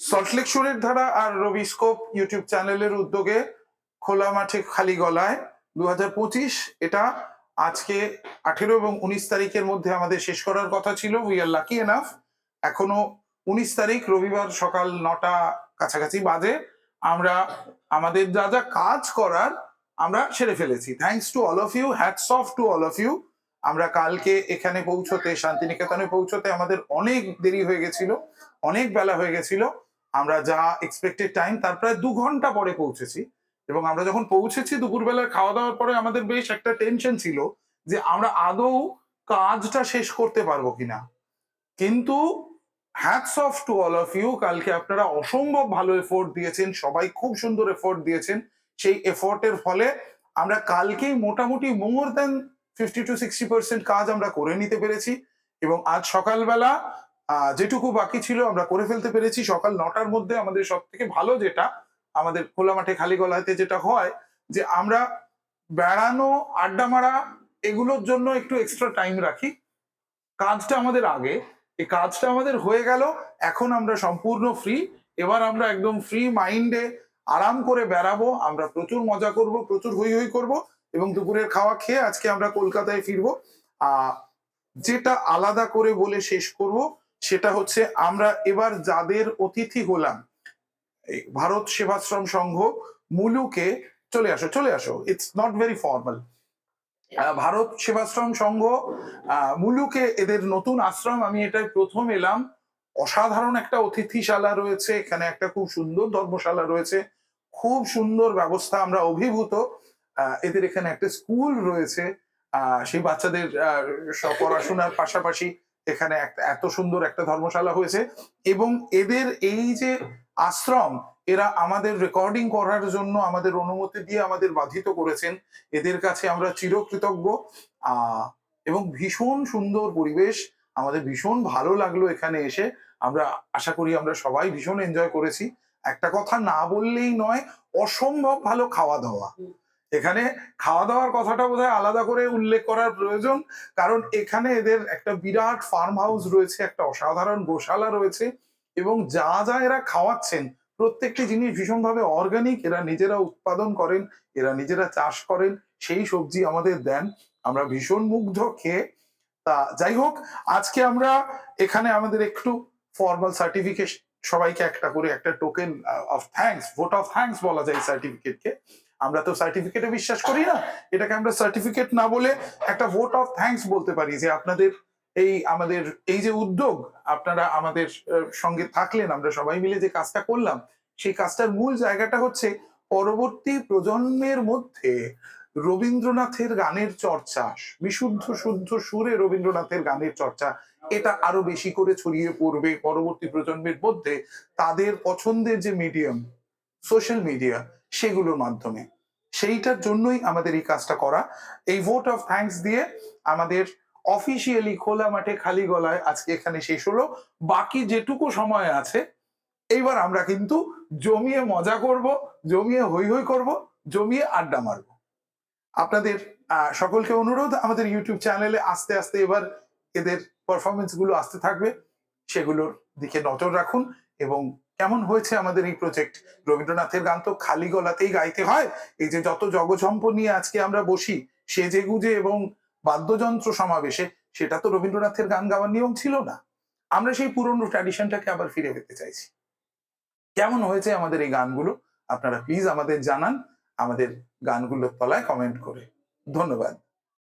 সল্টলেক সুরের ধারা আর রবিস্কোপ ইউটিউব চ্যানেলের উদ্যোগে খোলা মাঠে খালি গলায় দু এটা আজকে আঠেরো এবং উনিশ তারিখের মধ্যে আমাদের শেষ করার কথা ছিল। উই আর লাকি এনাফ এখনও উনিশ তারিখ, রবিবার সকাল নটা কাছাকাছি বাজে। আমরা, আমাদের যা যা কাজ করার, আমরা সেরে ফেলেছি। Thanks to all of you hats off to all of you আমরা কালকে এখানে পৌঁছতে, শান্তিনিকেতনে পৌঁছতে আমাদের অনেক দেরি হয়ে গেছিল, অনেক বেলা হয়ে গেছিল। আমরা যা এক্সপেক্টেড টাইম তার প্রায় দু ঘণ্টা পরে পৌঁছেছি। এবং আমরা যখন পৌঁছেছি দুপুরবেলায় খাওয়া দাওয়ার পরে আমাদের বেশ একটা টেনশন ছিল যে আমরা আদৌ কাজটা শেষ করতে পারব কিনা। কিন্তু hats off to all of you কালকে আপনারা অসম্ভব ভালো এফোর্ট দিয়েছেন, সবাই খুব সুন্দর এফোর্ট দিয়েছেন। সেই এফোর্টের ফলে আমরা কালকেই মোটামুটি more than fifty to sixty percent কাজ আমরা করে নিতে পেরেছি। এবং আজ সকালবেলা যেটুকু বাকি ছিল আমরা করে ফেলতে পেরেছি। সকাল নটার মধ্যে আমাদের সব থেকে ভালো যেটা, আমাদের খোলা মাঠে খালি গলাতে যেটা হয়, যে আমরা বেড়ানো, আড্ডা মারা এগুলোর জন্য একটু এক্সট্রা টাইম রাখি। কাজটা আমাদের আগে। এই কাজটা আমাদের হয়ে গেল। এখন আমরা সম্পূর্ণ ফ্রি এবার আমরা একদম ফ্রি মাইন্ডে আরাম করে বেড়াবো। আমরা প্রচুর মজা করব, প্রচুর হই হই করব এবং দুপুরের খাওয়া খেয়ে আজকে আমরা কলকাতায় ফিরবো। আহ, যেটা আলাদা করে বলে শেষ করব। সেটা হচ্ছে আমরা এবার যাদের অতিথি হলাম ভারত সেবাশ্রম সংঘ মুলুকে চলে আসো চলে আসো it's not very formal Bharat Sevashram Sangha মুলুকে এদের নতুন আশ্রম আমি এটাই প্রথম এলাম। অসাধারণ একটা অতিথিশালা রয়েছে এখানে একটা খুব সুন্দর ধর্মশালা রয়েছে খুব সুন্দর ব্যবস্থা আমরা অভিভূত। এদের এখানে একটা স্কুল রয়েছে আহ, সেই বাচ্চাদের আহ, পড়াশোনার পাশাপাশি এখানে এত সুন্দর একটা ধর্মশালা হয়েছে এবং এদের এই যে আশ্রম, এরা আমাদের রেকর্ডিং করার জন্য আমাদের অনুমতি দিয়ে আমাদের বাধিত করেছেন। এদের কাছে আমরা চিরকৃতজ্ঞ। এবং ভীষণ সুন্দর পরিবেশ। আমাদের ভীষণ ভালো লাগল এখানে এসে। আমরা আশা করি আমরা সবাই ভীষণ এনজয় করেছি। একটা কথা না বললেই নয়, অসম্ভব ভালো খাওয়া দাওয়া। এখানে খাওয়া দাওয়ার কথাটা বোধহয় আলাদা করে উল্লেখ করার প্রয়োজন। কারণ এখানে এদের একটা বিরাট ফার্ম হাউস রয়েছে, একটা অসাধারণ গোশালা রয়েছে এবং যা যা এরা খাওয়াচ্ছেন, প্রত্যেকটি জিনিস ভীষণভাবে অর্গানিক এরা নিজেরা উৎপাদন করেন, এরা নিজেরা চাষ করেন, সেই সবজি আমাদের দেন। আমরা ভীষণ মুগ্ধ খেয়ে তা যাই হোক, আজকে আমরা এখানে আমাদের একটু ফর্মাল সার্টিফিকেট সবাইকে একটা করে একটা token of thanks vote of thanks বলা যায় সার্টিফিকেটকে আমরা তো সার্টিফিকেটে বিশ্বাস করি না। এটাকে আমরা সার্টিফিকেট না বলে একটা ভোট অফ থ্যাঙ্কস বলতে পারি যে আপনাদের এই আমাদের, এই যে উদ্যোগ, আপনারা আমাদের সঙ্গে থাকলেন, আমরা সবাই মিলে যে কাজটা করলাম, সেই কাজটার মূল জায়গাটা হচ্ছে পরবর্তী প্রজন্মের মধ্যে রবীন্দ্রনাথের গানের চর্চা, বিশুদ্ধ শুদ্ধ সুরে রবীন্দ্রনাথের গানের চর্চা, এটা আরও বেশি করে ছড়িয়ে পড়বে পরবর্তী প্রজন্মের মধ্যে। তাদের পছন্দের যে মিডিয়াম সোশ্যাল মিডিয়া সেগুলোর মাধ্যমে। সেইটার জন্যই আমাদের এই কাজটা করা। এই ভোট অফ থ্যাঙ্কস দিয়ে আমাদের অফিসিয়ালি খোলা মাঠে খালি গলায় আজকে এখানে শেষ হলো। বাকি যেটুকু সময় আছে, এইবার আমরা কিন্তু জমিয়ে মজা করব, জমিয়ে হই হই করব, জমিয়ে আড্ডা মারবো। আপনাদের সকলকে অনুরোধ, আমাদের ইউটিউব চ্যানেলে আস্তে আস্তে এবার এদের পারফরমেন্সগুলো আসতে থাকবে। সেগুলোর দিকে নজর রাখুন এবং কেমন হয়েছে আমাদের এই প্রজেক্ট রবীন্দ্রনাথের গান তো খালি গলাতেই গাইতে হয়। এই যে যত জগঝম্প নিয়ে আজকে আমরা বসি সেজে গুজে এবং বাদ্যযন্ত্র সমাবেশে, সেটা তো রবীন্দ্রনাথের গান গাওয়ার নিয়ম ছিল না। আমরা সেই পুরনো ট্র্যাডিশনটাকে আবার ফিরে পেতে চাইছি। কেমন হয়েছে আমাদের এই গানগুলো? আপনারা প্লিজ আমাদের জানান। আমাদের গানগুলোর তলায় কমেন্ট করে। ধন্যবাদ।